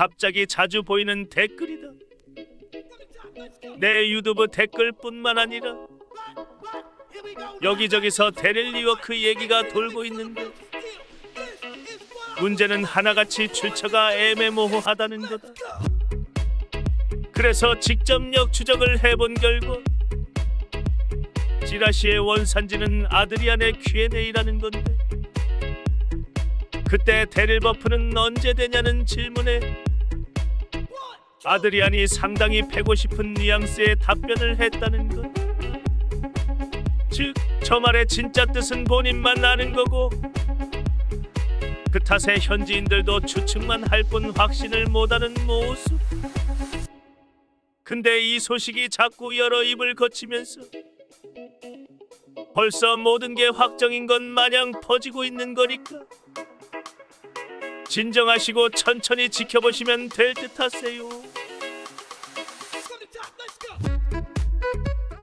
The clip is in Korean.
갑자기 자주 보이는 댓글이다. 내 유튜브 댓글뿐만 아니라 여기저기서 데릴 리워크 얘기가 돌고 있는데 문제는 하나같이 출처가 애매모호하다는 거다. 그래서 직접 역추적을 해본 결과 찌라시의 원산지는 아드리안의 Q&A라는 건데 그때 데릴 버프는 언제 되냐는 질문에 아드리안이 상당히 패고 싶은 뉘앙스의 답변을 했다는 것. 즉, 저 말의 진짜 뜻은 본인만 아는 거고 그 탓에 현지인들도 추측만 할 뿐 확신을 못하는 모습. 근데 이 소식이 자꾸 여러 입을 거치면서 벌써 모든 게 확정인 것 마냥 퍼지고 있는 거니까 진정하시고 천천히 지켜보시면 될 듯 하세요.